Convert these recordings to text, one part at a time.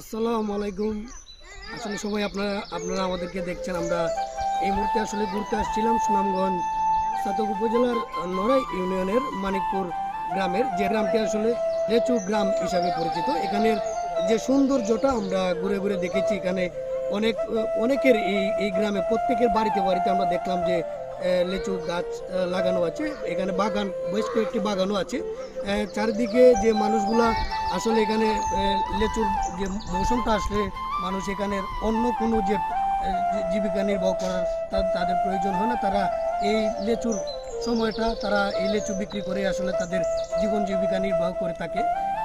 আসসালামু আলাইকুম। আসলে সবাই আপনারা আপনারা আমাদেরকে দেখছেন। আমরা এই মুহূর্তে আসলে ঘুরতে আসছিলাম সুনামগঞ্জ সাতক উপজেলার নড়াই ইউনিয়নের মানিকপুর গ্রামের, যে গ্রামটি আসলে লেচু গ্রাম হিসাবে পরিচিত। এখানের যে সৌন্দর্যটা আমরা ঘুরে ঘুরে দেখেছি, এখানে অনেক, অনেকের এই এই গ্রামে, প্রত্যেকের বাড়িতে বাড়িতে আমরা দেখলাম যে লেচু গাছ লাগানো আছে। এখানে বাগান, বেশ কয়েকটি বাগানও আছে। চারিদিকে যে মানুষগুলা আসলে এখানে লেচুর যে মৌসুমটা আসলে মানুষ এখানের অন্য কোনো যে জীবিকা নির্বাহ করার তাদের প্রয়োজন হয় না। তারা এই লেচুর সময়টা তারা এই লেচু বিক্রি করে আসলে তাদের জীবন জীবিকা নির্বাহ করে থাকে।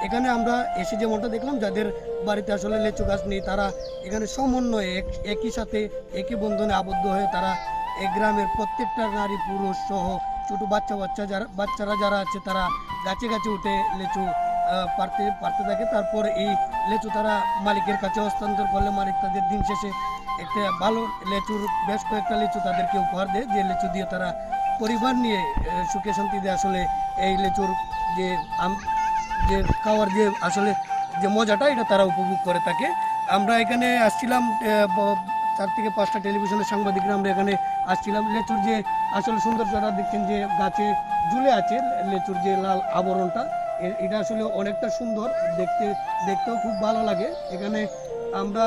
এখানে আমরা এসে যেমনটা দেখলাম, যাদের বাড়িতে আসলে লেচু গাছ নেই, তারা এখানে সমন্বয়ে এক- একই সাথে একই বন্ধনে আবদ্ধ হয়ে তারা এই গ্রামের প্রত্যেকটা নারী, পুরুষ সহ ছোটো বাচ্চা বাচ্চা যারা বাচ্চারা যারা আছে, তারা গাছে গাছে উঠে লেচু পারতে পারতে থাকে। তারপর এই লেচু তারা মালিকের কাছে হস্তান্তর করলে মালিক তাদের দিন শেষে একটা ভালো লেচুর, বেশ কয়েকটা লেচু তাদেরকে উপহার দেয়। যে লেচু দিয়ে তারা পরিবার নিয়ে সুখে শান্তিতে আসলে এই লেচুর যে আম, যে খাওয়ার যে আসলে যে মজাটা, এটা তারা উপভোগ করে থাকে। আমরা এখানে আসছিলাম চার থেকে পাঁচটা টেলিভিশনের সাংবাদিকরা আমরা এখানে আসছিলাম। লেচুর যে আসলে সৌন্দর্যটা দেখছেন যে গাছে ঝুলে আছে, লেচুর যে লাল আবরণটা এটা আসলে অনেকটা সুন্দর। দেখতে, দেখতেও খুব ভালো লাগে। এখানে আমরা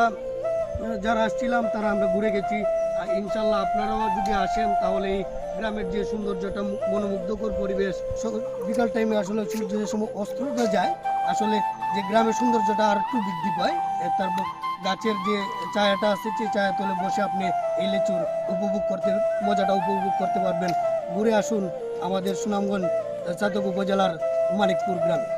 যারা আসছিলাম, তারা আমরা ঘুরে গেছি। ইনশাল্লাহ আপনারাও যদি আসেন, তাহলে এই গ্রামের যে সৌন্দর্যটা মনোমুগ্ধকর পরিবেশ বিকাল টাইমে আসলে সূর্য যে সময় অস্ত্রটা যায়, আসলে যে গ্রামের সৌন্দর্যটা আর একটু বৃদ্ধি পায় তারপর গাছের যে চায়াটা আছে, সেই ছায়া তলে বসে আপনি এই লিচুর উপভোগ করতে, মজাটা উপভোগ করতে পারবেন। ঘুরে আসুন আমাদের সুনামগঞ্জ চাতক উপজেলার মানিকপুর গ্রামে।